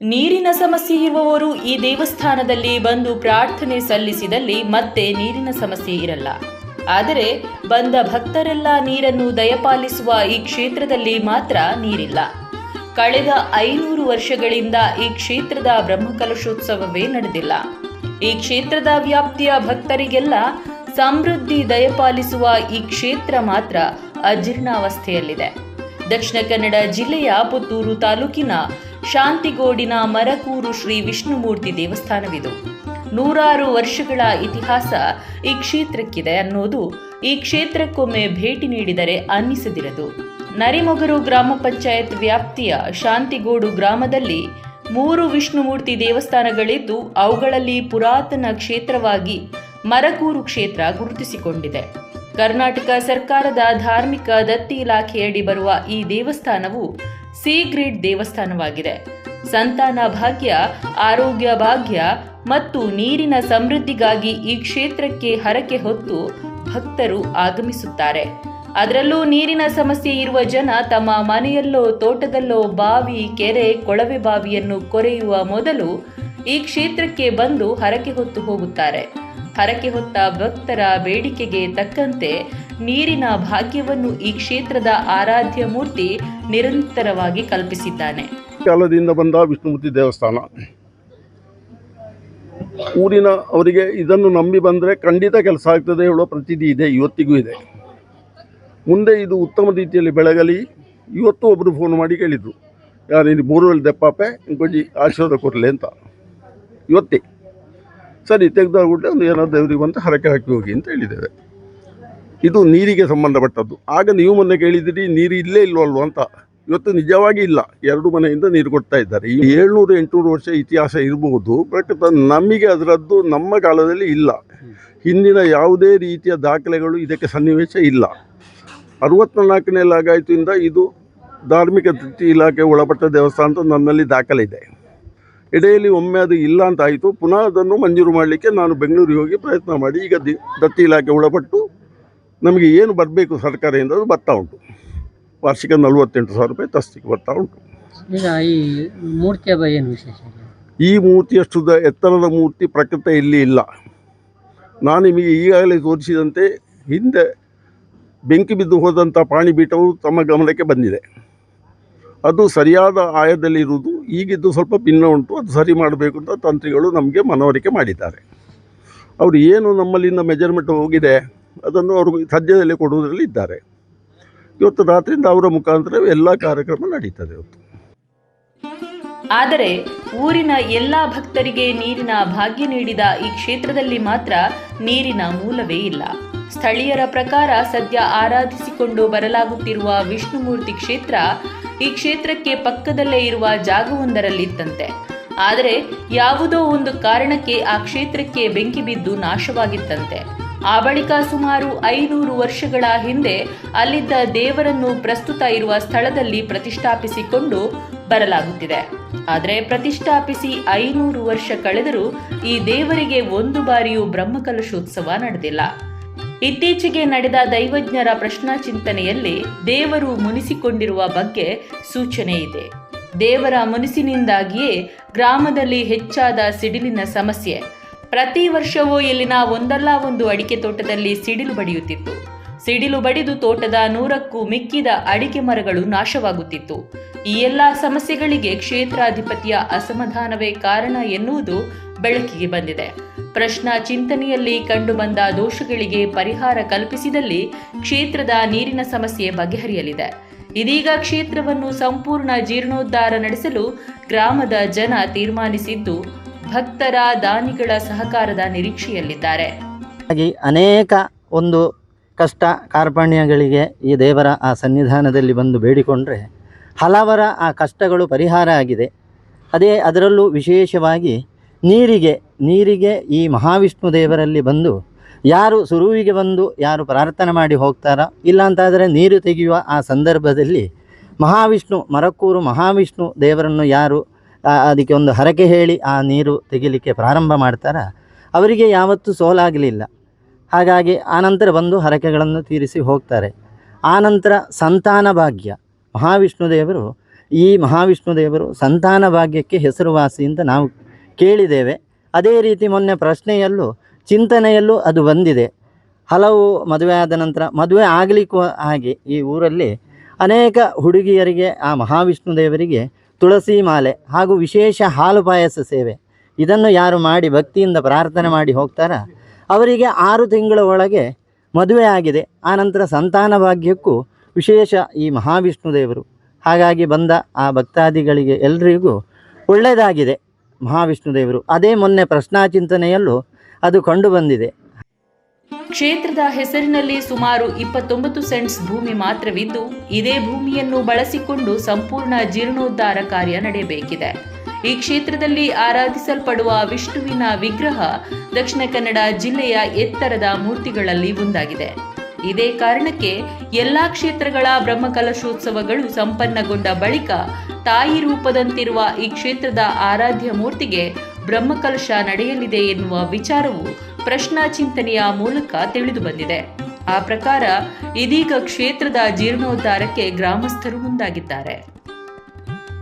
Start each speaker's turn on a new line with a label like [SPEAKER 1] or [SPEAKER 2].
[SPEAKER 1] ನೀರಿನ ಸಮಸ್ಯೆ ಇರುವವರು ಈ ದೇವಸ್ಥಾನದಲ್ಲಿ ಬಂದು ಪ್ರಾರ್ಥನೆ ಸಲ್ಲಿಸಿದಲ್ಲಿ ಮತ್ತೆ ನೀರಿನ ಸಮಸ್ಯೆ ಇರಲ್ಲ. ಆದರೆ ಬಂದ ಭಕ್ತರೆಲ್ಲ ನೀರನ್ನು ದಯಪಾಲಿಸುವ ಈ ಕ್ಷೇತ್ರದಲ್ಲಿ ಮಾತ್ರ ನೀರಿಲ್ಲ. ಕಳೆದ ಐನೂರು ವರ್ಷಗಳಿಂದ ಈ ಕ್ಷೇತ್ರದ ಬ್ರಹ್ಮಕಲಶೋತ್ಸವವೇ ನಡೆದಿಲ್ಲ. ಈ ಕ್ಷೇತ್ರದ ವ್ಯಾಪ್ತಿಯ ಭಕ್ತರಿಗೆಲ್ಲ ಸಮೃದ್ಧಿ ದಯಪಾಲಿಸುವ ಈ ಕ್ಷೇತ್ರ ಮಾತ್ರ ಅಜೀರ್ಣಾವಸ್ಥೆಯಲ್ಲಿದೆ. ದಕ್ಷಿಣ ಕನ್ನಡ ಜಿಲ್ಲೆಯ ಪುತ್ತೂರು ತಾಲೂಕಿನ ಶಾಂತಿಗೋಡಿನ ಮರಕೂರು ಶ್ರೀ ವಿಷ್ಣುಮೂರ್ತಿ ದೇವಸ್ಥಾನವಿದು. ನೂರಾರು ವರ್ಷಗಳ ಇತಿಹಾಸ ಈ ಕ್ಷೇತ್ರಕ್ಕಿದೆ ಅನ್ನೋದು ಈ ಕ್ಷೇತ್ರಕ್ಕೊಮ್ಮೆ ಭೇಟಿ ನೀಡಿದರೆ ಅನ್ನಿಸದಿರದು. ನರಿಮೊಗರು ಗ್ರಾಮ ಪಂಚಾಯತ್ ವ್ಯಾಪ್ತಿಯ ಶಾಂತಿಗೋಡು ಗ್ರಾಮದಲ್ಲಿ ಮೂರು ವಿಷ್ಣುಮೂರ್ತಿ ದೇವಸ್ಥಾನಗಳಿದ್ದು, ಅವುಗಳಲ್ಲಿ ಪುರಾತನ ಕ್ಷೇತ್ರವಾಗಿ ಮರಕೂರು ಕ್ಷೇತ್ರ ಗುರುತಿಸಿಕೊಂಡಿದೆ. ಕರ್ನಾಟಕ ಸರ್ಕಾರದ ಧಾರ್ಮಿಕ ದತ್ತಿ ಇಲಾಖೆಯಡಿ ಬರುವ ಈ ದೇವಸ್ಥಾನವು ಸಿ ಗ್ರೇಡ್ ದೇವಸ್ಥಾನವಾಗಿದೆ. ಸಂತಾನ ಭಾಗ್ಯ, ಆರೋಗ್ಯ ಭಾಗ್ಯ ಮತ್ತು ನೀರಿನ ಸಮೃದ್ಧಿಗಾಗಿ ಈ ಕ್ಷೇತ್ರಕ್ಕೆ ಹರಕೆ ಹೊತ್ತು ಭಕ್ತರು ಆಗಮಿಸುತ್ತಾರೆ. ಅದರಲ್ಲೂ ನೀರಿನ ಸಮಸ್ಯೆ ಇರುವ ಜನ ತಮ್ಮ ಮನೆಯಲ್ಲೋ ತೋಟದಲ್ಲೋ ಬಾವಿ, ಕೆರೆ, ಕೊಳವೆ ಬಾವಿಯನ್ನು ಕೊರೆಯುವ ಮೊದಲು ಈ ಕ್ಷೇತ್ರಕ್ಕೆ ಬಂದು ಹರಕೆ ಹೊತ್ತು ಹೋಗುತ್ತಾರೆ. ಹರಕೆ ಹೊತ್ತ ಭಕ್ತರ ಬೇಡಿಕೆಗೆ ತಕ್ಕಂತೆ ನೀರಿನ ಭಾಗ್ಯವನ್ನು ಈ ಕ್ಷೇತ್ರದ ಆರಾಧ್ಯ ಮೂರ್ತಿ ನಿರಂತರವಾಗಿ ಕಲ್ಪಿಸಿದ್ದಾನೆ.
[SPEAKER 2] ಕಾಲದಿಂದ ಬಂದ ವಿಷ್ಣುಮೂರ್ತಿ ದೇವಸ್ಥಾನ. ಊರಿನ ಅವರಿಗೆ ಇದನ್ನು ನಂಬಿ ಬಂದರೆ ಖಂಡಿತ ಕೆಲಸ ಆಗ್ತದೆ ಹೇಳುವ ಪ್ರತೀತಿ ಇದೆ, ಇವತ್ತಿಗೂ ಇದೆ. ಮುಂದೆ ಇದು ಉತ್ತಮ ರೀತಿಯಲ್ಲಿ ಬೆಳಗಲಿ, ಇವತ್ತು ಒಬ್ಬರು ಫೋನ್ ಮಾಡಿ ಕೇಳಿದರು. ಯಾರು ಇಲ್ಲಿ ಬೋರ್ವೆಲ್ ದೆಪ್ಪಾಪೆ ಕೊಂಚಿ ಆಶೀರ್ವಾದ ಕೊಡಲಿ ಅಂತ. ಇವತ್ತೇ. ಸರಿ ತೆಗೆದಾಗ್ಬಿಟ್ಟೆ ಒಂದು ಏನೋ ದೇವರಿಗೆ ಬಂದು ಹರಕೆ ಹಾಕಿ ಹೋಗಿ ಅಂತ ಹೇಳಿದ್ದೇವೆ. ಇದು ನೀರಿಗೆ ಸಂಬಂಧಪಟ್ಟದ್ದು. ಆಗ ನೀವು ಮೊನ್ನೆ ಕೇಳಿದಿರಿ ನೀರು ಇಲ್ಲೇ ಇಲ್ವಲ್ವ ಅಂತ. ಇವತ್ತು ನಿಜವಾಗಿ ಇಲ್ಲ. ಎರಡು ಮನೆಯಿಂದ ನೀರು ಕೊಡ್ತಾ ಇದ್ದಾರೆ. ಈ ಏಳ್ನೂರು, ಎಂಟುನೂರು ವರ್ಷ ಇತಿಹಾಸ ಇರಬಹುದು ಬಟ್ ನಮಗೆ ಅದರದ್ದು ನಮ್ಮ ಕಾಲದಲ್ಲಿ ಇಲ್ಲ. ಹಿಂದಿನ ಯಾವುದೇ ರೀತಿಯ ದಾಖಲೆಗಳು ಇದಕ್ಕೆ ಸನ್ನಿವೇಶ ಇಲ್ಲ. ಅರವತ್ತ್ನಾಲ್ಕನೇ ಲಾಗಾಯತಿಂದ ಇದು ಧಾರ್ಮಿಕ ಇಲಾಖೆ ಒಳಪಟ್ಟ ದೇವಸ್ಥಾನ ಅಂತ ನನ್ನಲ್ಲಿ ದಾಖಲೆ ಇದೆ. ಇಡೆಯಲ್ಲಿ ಒಮ್ಮೆ ಅದು ಇಲ್ಲ ಅಂತ ಆಯಿತು. ಪುನಃ ಅದನ್ನು ಮಂಜೂರು ಮಾಡಲಿಕ್ಕೆ ನಾನು ಬೆಂಗಳೂರಿಗೆ ಹೋಗಿ ಪ್ರಯತ್ನ ಮಾಡಿ. ಈಗ ದಿ ದತ್ತಿ ಇಲಾಖೆ ಒಳಪಟ್ಟು ನಮಗೆ ಏನು ಬರಬೇಕು ಸರ್ಕಾರದಿಂದ ಅದು ಬರ್ತಾ ಉಂಟು. ವಾರ್ಷಿಕ ನಲವತ್ತೆಂಟು ಸಾವಿರ ರೂಪಾಯಿ ತಸ್ತಿಗೆ ಬರ್ತಾ ಉಂಟು.
[SPEAKER 3] ಈಗ ಈ ಮೂರ್ತಿಯ ಬಗ್ಗೆ ಏನು ವಿಶೇಷ?
[SPEAKER 2] ಈ ಮೂರ್ತಿಯಷ್ಟು ದ ಎತ್ತರದ ಮೂರ್ತಿ ಪ್ರಕೃತ ಇಲ್ಲಿ ಇಲ್ಲ. ನಾನು ನಿಮಗೆ ಈಗಾಗಲೇ ತೋರಿಸಿದಂತೆ ಹಿಂದೆ ಬೆಂಕಿ ಬಿದ್ದು ಹೋದಂಥ ಪಾಣಿಬೀಟವು ತಮ್ಮ ಗಮನಕ್ಕೆ ಬಂದಿದೆ. ಅದು ಸರಿಯಾದ ಆಯದಲ್ಲಿ ಇರುವುದು ಈಗಿದ್ದು ಸ್ವಲ್ಪ ಭಿನ್ನ ಉಂಟು, ಅದು ಸರಿ ಮಾಡಬೇಕು ಅಂತ ತಂತ್ರಿಗಳು ನಮಗೆ ಮನವರಿಕೆ ಮಾಡಿದ್ದಾರೆ. ಅವರು ಏನು ನಮ್ಮಲ್ಲಿಂದ ಮೆಜರ್ಮೆಂಟ್ ಹೋಗಿದೆ, ಅದನ್ನು ಅವರು ಸದ್ಯದಲ್ಲೇ ಕೊಡುವುದರಲ್ಲಿ ಇದ್ದಾರೆ. ಇವತ್ತು ರಾತ್ರಿಯಿಂದ ಅವರ ಮುಖಾಂತರ ಎಲ್ಲ ಕಾರ್ಯಕ್ರಮ ನಡೀತದೆ ಇವತ್ತು.
[SPEAKER 1] ಆದರೆ ಊರಿನ ಎಲ್ಲ ಭಕ್ತರಿಗೆ ನೀರಿನ ಭಾಗ್ಯ ನೀಡಿದ ಈ ಕ್ಷೇತ್ರದಲ್ಲಿ ಮಾತ್ರ ನೀರಿನ ಮೂಲವೇ ಇಲ್ಲ. ಸ್ಥಳೀಯರ ಪ್ರಕಾರ ಸದ್ಯ ಆರಾಧಿಸಿಕೊಂಡು ಬರಲಾಗುತ್ತಿರುವ ವಿಷ್ಣುಮೂರ್ತಿ ಕ್ಷೇತ್ರ ಈ ಕ್ಷೇತ್ರಕ್ಕೆ ಪಕ್ಕದಲ್ಲೇ ಇರುವ ಜಾಗವೊಂದರಲ್ಲಿತ್ತಂತೆ. ಆದರೆ ಯಾವುದೋ ಒಂದು ಕಾರಣಕ್ಕೆ ಆ ಕ್ಷೇತ್ರಕ್ಕೆ ಬೆಂಕಿ ಬಿದ್ದು ನಾಶವಾಗಿತ್ತಂತೆ. ಆ ಬಳಿಕ ಸುಮಾರು ಐನೂರು ವರ್ಷಗಳ ಹಿಂದೆ ಅಲ್ಲಿದ್ದ ದೇವರನ್ನು ಪ್ರಸ್ತುತ ಇರುವ ಸ್ಥಳದಲ್ಲಿ ಪ್ರತಿಷ್ಠಾಪಿಸಿಕೊಂಡು ಬರಲಾಗುತ್ತಿದೆ. ಆದರೆ ಪ್ರತಿಷ್ಠಾಪಿಸಿ ಐನೂರು ವರ್ಷ ಕಳೆದರೂ ಈ ದೇವರಿಗೆ ಒಂದು ಬಾರಿಯೂ ಬ್ರಹ್ಮಕಲಶೋತ್ಸವ ನಡೆದಿಲ್ಲ. ಇತ್ತೀಚೆಗೆ ನಡೆದ ದೈವಜ್ಞರ ಪ್ರಶ್ನಾ ಚಿಂತನೆಯಲ್ಲಿ ದೇವರು ಮುನಿಸಿಕೊಂಡಿರುವ ಬಗ್ಗೆ ಸೂಚನೆ ಇದೆ. ದೇವರ ಮುನಿಸಿನಿಂದಾಗಿಯೇ ಗ್ರಾಮದಲ್ಲಿ ಹೆಚ್ಚಾದ ಸಿಡಿಲಿನ ಸಮಸ್ಯೆ. ಪ್ರತಿ ವರ್ಷವೂ ಇಲ್ಲಿನ ಒಂದಲ್ಲ ಒಂದು ಅಡಿಕೆ ತೋಟದಲ್ಲಿ ಸಿಡಿಲು ಬಡಿಯುತ್ತಿತ್ತು. ಸಿಡಿಲು ಬಡಿದು ತೋಟದ ನೂರಕ್ಕೂ ಮಿಕ್ಕಿದ ಅಡಿಕೆ ಮರಗಳು ನಾಶವಾಗುತ್ತಿತ್ತು. ಈ ಎಲ್ಲ ಸಮಸ್ಯೆಗಳಿಗೆ ಕ್ಷೇತ್ರಾಧಿಪತಿಯ ಅಸಮಾಧಾನವೇ ಕಾರಣ ಎನ್ನುವುದು ಬೆಳಕಿಗೆ ಬಂದಿದೆ. ಪ್ರಶ್ನಾ ಚಿಂತನೆಯಲ್ಲಿ ಕಂಡುಬಂದ ದೋಷಗಳಿಗೆ ಪರಿಹಾರ ಕಲ್ಪಿಸಿದಲ್ಲಿ ಕ್ಷೇತ್ರದ ನೀರಿನ ಸಮಸ್ಯೆ ಬಗೆಹರಿಯಲಿದೆ. ಇದೀಗ ಕ್ಷೇತ್ರವನ್ನು ಸಂಪೂರ್ಣ ಜೀರ್ಣೋದ್ಧಾರ ನಡೆಸಲು ಗ್ರಾಮದ ಜನ ತೀರ್ಮಾನಿಸಿದ್ದು, ಭಕ್ತರ ದಾನಿಗಳ ಸಹಕಾರದ ನಿರೀಕ್ಷೆಯಲ್ಲಿದ್ದಾರೆ.
[SPEAKER 4] ಹಾಗೆ ಅನೇಕ ಒಂದು ಕಷ್ಟ ಕಾರ್ಪಣ್ಯಗಳಿಗೆ ಈ ದೇವರ ಆ ಸನ್ನಿಧಾನದಲ್ಲಿ ಬಂದು ಬೇಡಿಕೊಂಡ್ರೆ ಹಲವರ ಆ ಕಷ್ಟಗಳು ಪರಿಹಾರ ಆಗಿದೆ. ಅದೇ ಅದರಲ್ಲೂ ವಿಶೇಷವಾಗಿ ನೀರಿಗೆ ನೀರಿಗೆ ಈ ಮಹಾವಿಷ್ಣು ದೇವರಲ್ಲಿ ಬಂದು ಯಾರು ಸುರುವಿಗೆ ಬಂದು ಯಾರು ಪ್ರಾರ್ಥನೆ ಮಾಡಿ ಹೋಗ್ತಾರೋ? ಇಲ್ಲಾಂತಾದರೆ ನೀರು ತೆಗೆಯುವ ಆ ಸಂದರ್ಭದಲ್ಲಿ ಮಹಾವಿಷ್ಣು ಮರಕ್ಕೂರು ಮಹಾವಿಷ್ಣು ದೇವರನ್ನು ಯಾರು ಅದಕ್ಕೆ ಒಂದು ಹರಕೆ ಹೇಳಿ ಆ ನೀರು ತೆಗಿಲಿಕ್ಕೆ ಪ್ರಾರಂಭ ಮಾಡ್ತಾರ. ಅವರಿಗೆ ಯಾವತ್ತೂ ಸೋಲಾಗಲಿಲ್ಲ. ಹಾಗಾಗಿ ಆನಂತರ ಬಂದು ಹರಕೆಗಳನ್ನು ತೀರಿಸಿ ಹೋಗ್ತಾರೆ. ಆನಂತರ ಸಂತಾನ ಭಾಗ್ಯ. ಮಹಾವಿಷ್ಣು ದೇವರು ಈ ಮಹಾವಿಷ್ಣು ದೇವರು ಸಂತಾನ ಭಾಗ್ಯಕ್ಕೆ ಹೆಸರುವಾಸಿಯಿಂದ ನಾವು ಕೇಳಿದ್ದೇವೆ. ಅದೇ ರೀತಿ ಮೊನ್ನೆ ಪ್ರಶ್ನೆಯಲ್ಲೂ, ಚಿಂತನೆಯಲ್ಲೂ ಅದು ಬಂದಿದೆ. ಹಲವು ಮದುವೆ ಆದ ನಂತರ, ಮದುವೆ ಆಗಲಿಕ್ಕೂ ಹಾಗೆ ಈ ಊರಲ್ಲಿ ಅನೇಕ ಹುಡುಗಿಯರಿಗೆ, ಆ ಮಹಾವಿಷ್ಣು ದೇವರಿಗೆ ತುಳಸಿ ಮಾಲೆ ಹಾಗೂ ವಿಶೇಷ ಹಾಲು ಪಾಯಸ ಸೇವೆ. ಇದನ್ನು ಯಾರು ಮಾಡಿ ಭಕ್ತಿಯಿಂದ ಪ್ರಾರ್ಥನೆ ಮಾಡಿ ಹೋಗ್ತಾರ? ಅವರಿಗೆ ಆರು ತಿಂಗಳ ಒಳಗೆ ಮದುವೆ ಆಗಿದೆ. ಆನಂತರ ಸಂತಾನ ಭಾಗ್ಯಕ್ಕೂ ವಿಶೇಷ ಈ ಮಹಾವಿಷ್ಣು ದೇವರು. ಹಾಗಾಗಿ ಬಂದ ಆ ಭಕ್ತಾದಿಗಳಿಗೆ ಎಲ್ರಿಗೂ ಒಳ್ಳೆಯದಾಗಿದೆ. ಮಹಾವಿಷ್ಣು ದೇವರು ಅದೇ ಮೊನ್ನೆ ಪ್ರಶ್ನಾಚಿಂತನೆಯಲ್ಲೂ ಅದು ಕಂಡು ಬಂದಿದೆ.
[SPEAKER 1] ಕ್ಷೇತ್ರದ ಹೆಸರಿನಲ್ಲಿ ಸುಮಾರು ಇಪ್ಪತ್ತೊಂಬತ್ತು ಸೆಂಟ್ಸ್ ಭೂಮಿ ಮಾತ್ರವಿದ್ದು, ಇದೇ ಭೂಮಿಯನ್ನು ಬಳಸಿಕೊಂಡು ಸಂಪೂರ್ಣ ಜೀರ್ಣೋದ್ಧಾರ ಕಾರ್ಯ ನಡೆಯಬೇಕಿದೆ. ಈ ಕ್ಷೇತ್ರದಲ್ಲಿ ಆರಾಧಿಸಲ್ಪಡುವ ವಿಷ್ಣುವಿನ ವಿಗ್ರಹ ದಕ್ಷಿಣ ಕನ್ನಡ ಜಿಲ್ಲೆಯ ಎತ್ತರದ ಮೂರ್ತಿಗಳಲ್ಲಿ ಒಂದಾಗಿದೆ. ಇದೇ ಕಾರಣಕ್ಕೆ ಎಲ್ಲಾ ಕ್ಷೇತ್ರಗಳ ಬ್ರಹ್ಮಕಲಶೋತ್ಸವಗಳು ಸಂಪನ್ನಗೊಂಡ ಬಳಿಕ ತಾಯಿ ರೂಪದಂತಿರುವ ಈ ಕ್ಷೇತ್ರದ ಆರಾಧ್ಯ ಮೂರ್ತಿಗೆ ಬ್ರಹ್ಮಕಲಶ ನಡೆಯಲಿದೆ ಎನ್ನುವ ವಿಚಾರವು ಪ್ರಶ್ನಾ ಚಿಂತನೆಯ ಮೂಲಕ ತಿಳಿದು ಬಂದಿದೆ. ಆ ಪ್ರಕಾರ ಇದೀಗ ಕ್ಷೇತ್ರದ ಜೀರ್ಣೋದ್ಧಾರಕ್ಕೆ ಗ್ರಾಮಸ್ಥರು ಮುಂದಾಗಿದ್ದಾರೆ.